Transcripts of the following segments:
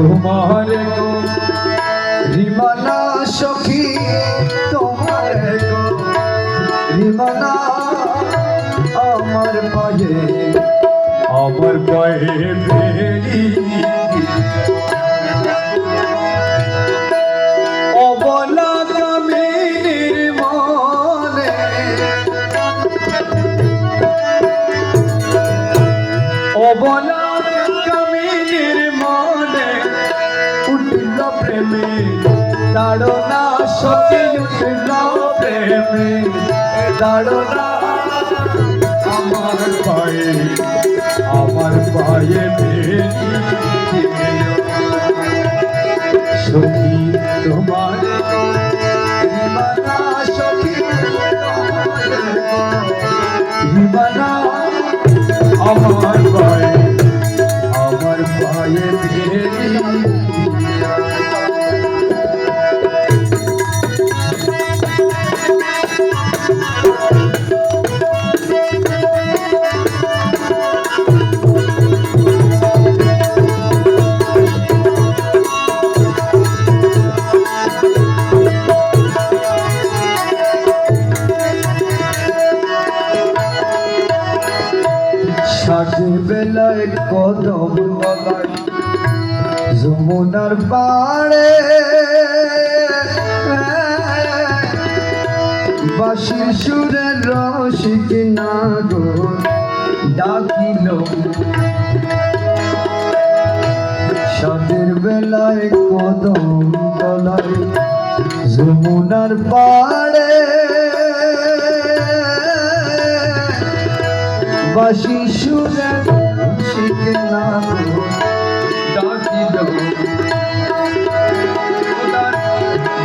তোমার গো। রিমানা সখী তোমার গো। রিমানা আমার পায়ে আমার পায়ে বেরি প্রেমে। তাড়না সখী উঠল প্রেমে। তাড়না আমার পায়ে আমার পায়ে সখী তোমার আমার পায়ে যমুনার পাড়ে বাসির সুরের রসিক নাগর ডাকিল। সাজের বেলায় কদম তলায় যমুনার পাড়ে। বাসি সুরে শিখে না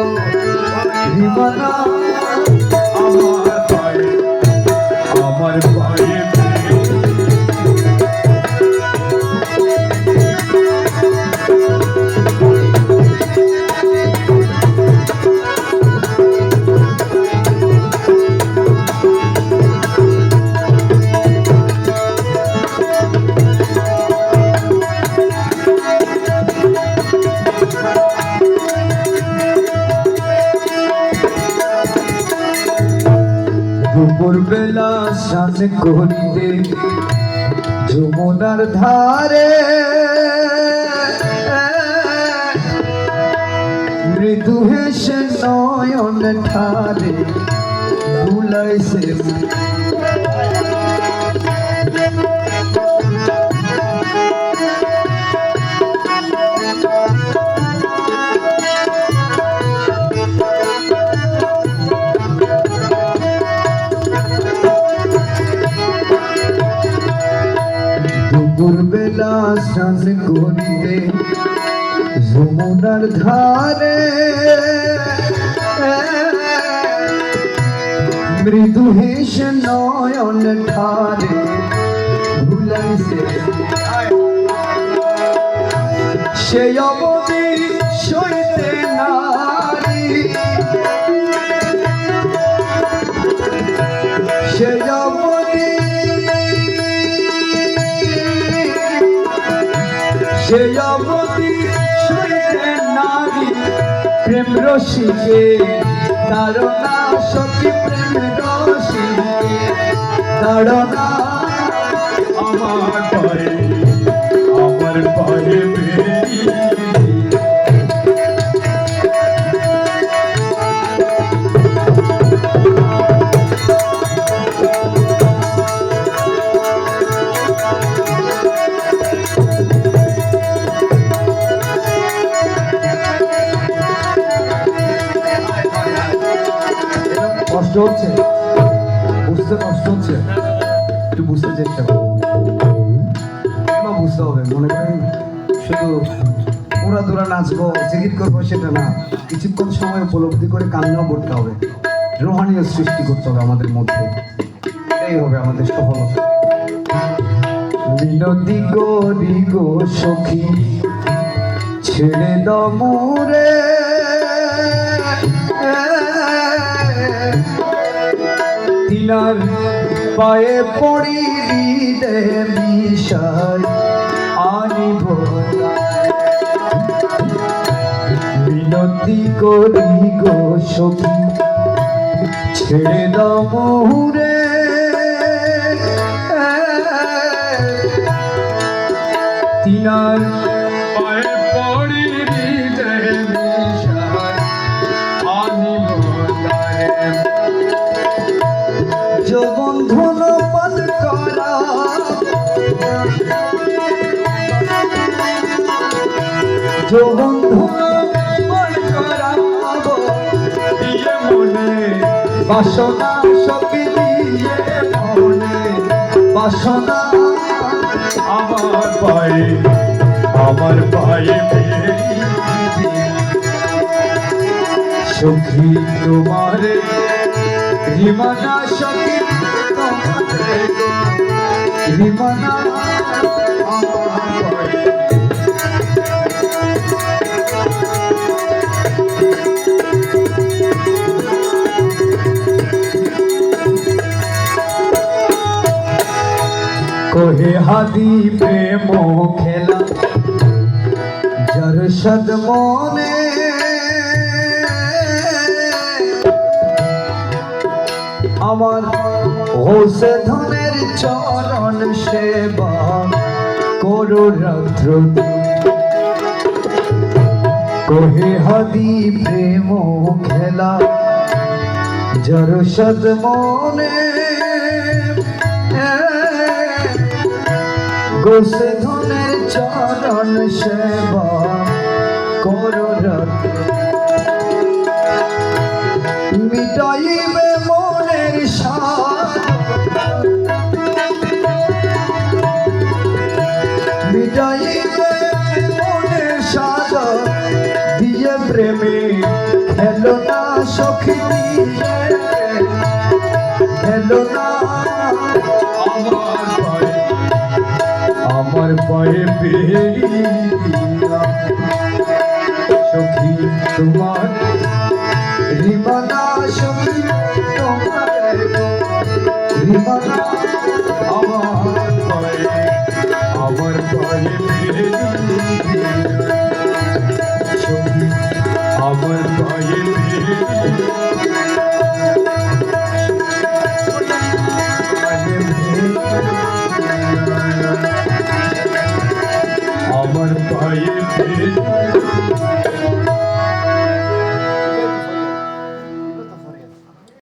তোমার দুপুর বেলা স্নান করিতে যমুনার ধারে মৃদু হেসে নয়ন ঠারে ভুলাইছে স্নান করিতে যমুনার ধারে। মৃদু হেস নয়ন ঠারে ভুলাইছে। সেই অবধি সে অবধি সইতে নারী প্রেম রসিকে তারনা সখী তারনা হচ্ছে বুঝতে কষ্ট হচ্ছে একটু বুঝতে চেষ্টা করো। নাচতে হবে, মনে করেন শুধু উড়া দুরা নাচবো জিকির করব সেটা না। কিছুক্ষণ সময় উপলব্ধি করে কান্নাও করতে হবে। রোহানীয় সৃষ্টি করতে হবে আমাদের মধ্যে। এই হবে আমাদের সফলতা। মিনতি করি গো সখী, ছেড়ে দমুরে তিনার পায়ে পড়ি দে মিশাই আনিব মিনতি করি গো সখী, ছেড়ে দমুরে তিনার পায়ে পড়ি আনিব তারে যৌবন ধন পান করা? যৌবন ধন পান করাব দিয়ে মনে বাসনা সখী দিয়ে মনে বাসনা আমার পায়ে আমার পায়ে সখী তোমার রিমানা সখী কোহে হাদি প্রেম খেলা জরসদ মনে আমার হোসে ধনের চরণ সেবা করো রাত্র কোহে হাদি প্রেম খেলা জরসদ মনে। গোসে ধনের চরণ সেবা করো রাত্র মিটাইবে সখী খেলো না